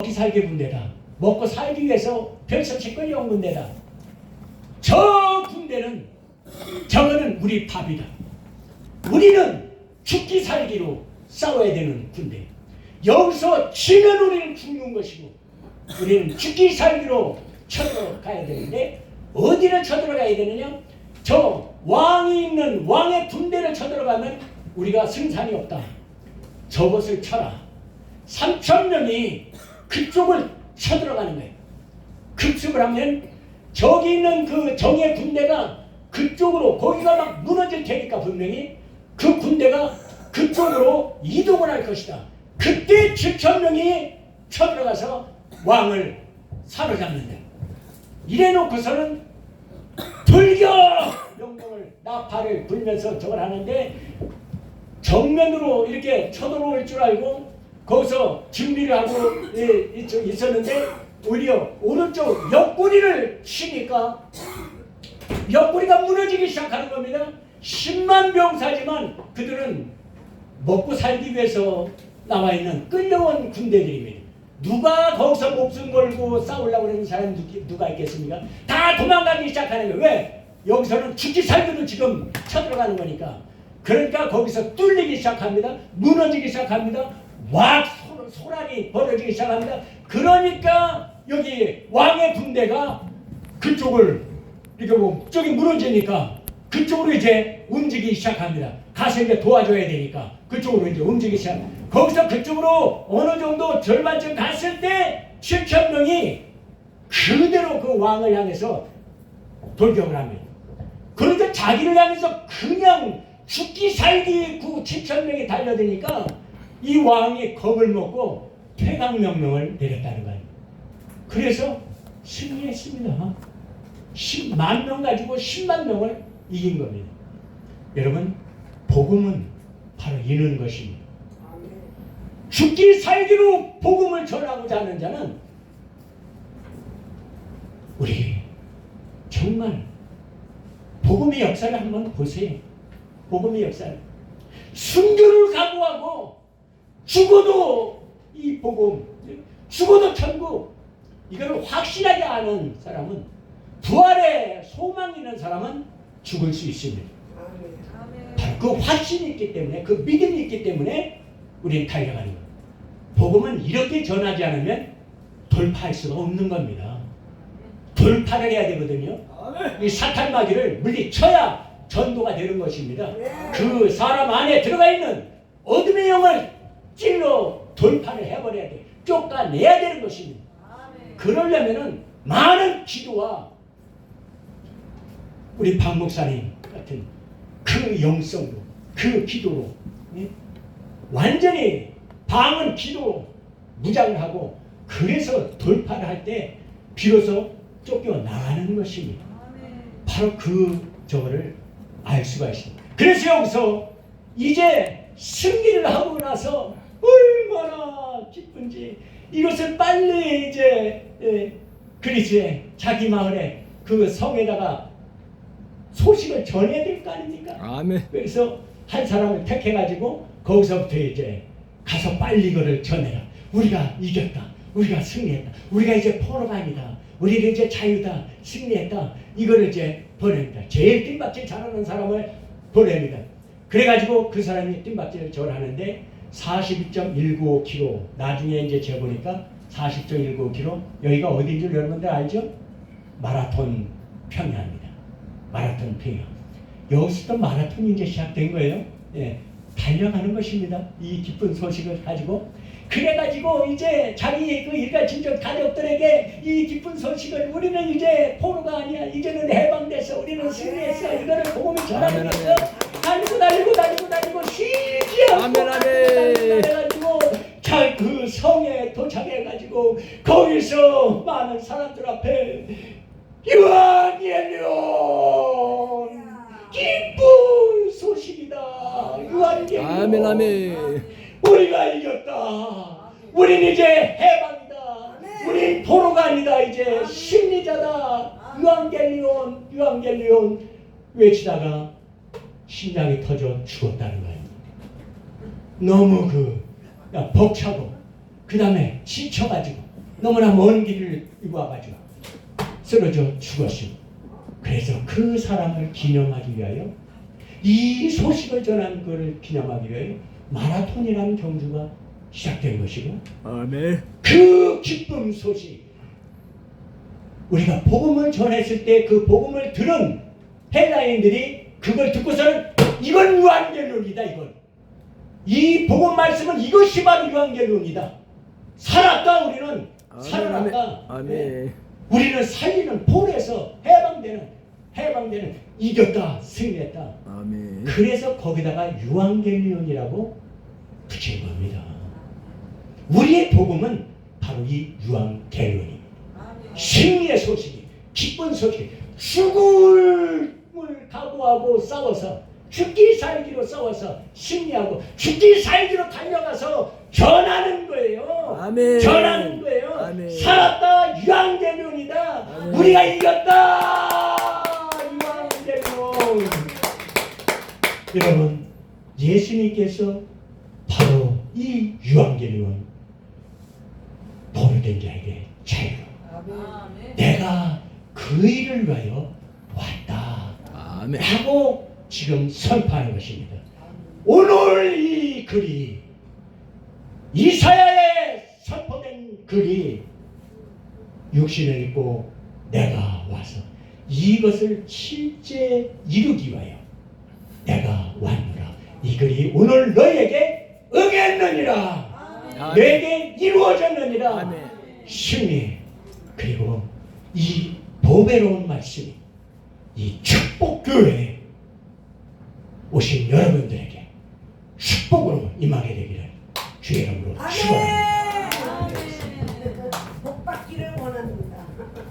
먹기 살기 군대다. 먹고 살기 위해서 별서치 끌려온 군대다. 저 군대는 저거는 우리 밥이다. 우리는 죽기 살기로 싸워야 되는 군대. 여기서 지면 우리는 죽는 것이고 우리는 죽기 살기로 쳐들어가야 되는데 어디를 쳐들어가야 되느냐? 저 왕이 있는 왕의 군대를 쳐들어가면 우리가 승산이 없다. 저것을 쳐라. 3천 명이 그쪽을 쳐들어가는 거예요. 급습을 하면 저기 있는 그 정의 군대가 그쪽으로 거기가 막 무너질 테니까 분명히 그 군대가 그쪽으로 이동을 할 것이다. 그때 7천 명이 쳐들어가서 왕을 사로잡는다. 이래 놓고서는 불교 명령을 나팔을 불면서 저걸 하는데 정면으로 이렇게 쳐들어올 줄 알고 거기서 준비를 하고 있었는데 오히려 오른쪽 옆구리를 치니까 옆구리가 무너지기 시작하는 겁니다. 10만 병사지만 그들은 먹고 살기 위해서 나와 있는 끌려온 군대들입니다. 누가 거기서 목숨 걸고 싸우려고 사람이 누- 누가 있겠습니까? 다 도망가기 시작하는 거예요. 왜? 여기서는 죽기 살기로 지금 쳐들어가는 거니까. 그러니까 거기서 뚫리기 시작합니다. 무너지기 시작합니다. 막 소- 소란이 벌어지기 시작합니다. 그러니까 여기 왕의 군대가 그쪽을 이렇게 뭐 저기 무너지니까 그쪽으로 이제 움직이기 시작합니다. 가서 이제 도와줘야 되니까 그쪽으로 이제 움직이기 시작. 거기서 그쪽으로 어느 정도 절반쯤 갔을 때 7천 명이 그대로 그 왕을 향해서 돌격을 합니다. 그러니까 자기를 향해서 그냥 죽기 살기 그 7천 명이 달려드니까 이 왕이 겁을 먹고 퇴각 명령을 내렸다는 거예요. 그래서 승리했습니다. 10만 명 가지고 10만 명을 이긴 겁니다. 여러분, 복음은 바로 이런 것입니다. 죽기 살기로 복음을 전하고자 하는 자는 우리 정말 복음의 역사를 한번 보세요. 복음의 역사를. 순교를 죽어도 이 복음, 죽어도 천국, 이걸 확실하게 아는 사람은 부활에 소망이 있는 사람은 죽을 수 있습니다. 그 확신이 있기 때문에 그 믿음이 있기 때문에 우리는 달려가는 거예요. 복음은 이렇게 전하지 않으면 돌파할 수가 없는 겁니다. 돌파를 해야 되거든요. 이 사탄 마귀를 물리쳐야 전도가 되는 것입니다. 그 사람 안에 들어가 있는 어둠의 영을 찔러 돌파를 해버려야 돼. 쫓아내야 되는 것입니다. 그러려면은 많은 기도와 우리 박 목사님 같은 그 영성으로 그 기도로 예? 완전히 방은 기도 무장을 하고 그래서 돌파를 할 때 비로소 쫓겨 나가는 것입니다. 바로 그 저거를 알 수가 있습니다. 그래서 여기서 이제 승리를 하고 나서 얼마나 기쁜지 이것을 빨리 이제 예, 그리스의 자기 마을에 그 성에다가 소식을 전해야 될 거 아닙니까? 아멘. 그래서 한 사람을 택해가지고 거기서부터 이제 가서 빨리 이거를 전해라. 우리가 이겼다. 우리가 승리했다. 우리가 이제 포로가 아니다. 우리는 이제 자유다. 승리했다. 이거를 이제 보냅니다. 제일 뜀박질 잘하는 사람을 보냅니다. 그래가지고 그 사람이 뜀박질을 절하는데 42.195km 나중에 이제 재보니까 40.195km 여기가 어딘 줄 여러분들 알죠? 마라톤 평야입니다. 마라톤 평야. 여기서부터 마라톤이 이제 시작된 거예요. 예, 달려가는 것입니다. 이 기쁜 소식을 가지고. 그래가지고 이제 자기 그 일가 친척 가족들에게 이 기쁜 소식을 우리는 이제 포로가 아니야. 이제는 해방됐어. 우리는 승리했어. 이거를. 달리고 달리고 달리고 달리고 쉬지 않고 아멘, 아멘. 달려가지고 자 그 성에 도착해가지고 거기서 많은 사람들 앞에 유한예련 기쁜 소식이다. 유한예련 아멘 아멘. 우리가 이겼다. 우린 이제 해방이다. 우린 포로가 아니다. 이제 심리자다. 유한겔리온, 유한겔리온 외치다가 심장이 터져 죽었다는 거예요. 너무 그 벅차고 그 다음에 지쳐가지고 너무나 먼 길을 이고 와가지고 쓰러져 죽었습니다. 그래서 그 사람을 기념하기 위하여 이 소식을 전한 그를 기념하기 위하여 마라톤이라는 경주가 시작된 것이고 아멘. 그 기쁨 소식 우리가 복음을 전했을 때 그 복음을 들은 헬라인들이 그걸 듣고서는 이건 유한결론이다 이건 이 복음 말씀은 이것이 바로 유한결론이다 살았다 우리는 살아났다 아멘. 네. 우리는 살리는 폴에서 해방되는 해방되는 이겼다 승리했다 아멘. 그래서 거기다가 유한겔리온이라고 붙인 겁니다. 우리의 복음은 바로 이 유한겔리온입니다. 승리의 소식이, 기쁜 소식, 죽음을 각오하고 싸워서 죽기 살기로 싸워서 승리하고 죽기 살기로 달려가서. 아멘. 전하는 거예요. 아멘. 살았다 유한계명이다. 아멘. 우리가 이겼다 유한계명. 여러분 예수님께서 바로 이 유한계명은 보르된 자에게 자유. 내가 그 일을 위하여 왔다. 아멘. 라고 지금 선포하는 것입니다. 오늘 이 글이 이사야에 글이 육신을 입고 내가 와서 이것을 실제 이루기 위하여 내가 왔노라. 이 글이 오늘 너에게 응했느니라. 아멘. 내게 이루어졌느니라. 아멘. 승리 그리고 이 보배로운 말씀이 이 축복 교회에 오신 여러분들에게 축복으로 임하게 되기를 주의 이름으로 축원합니다.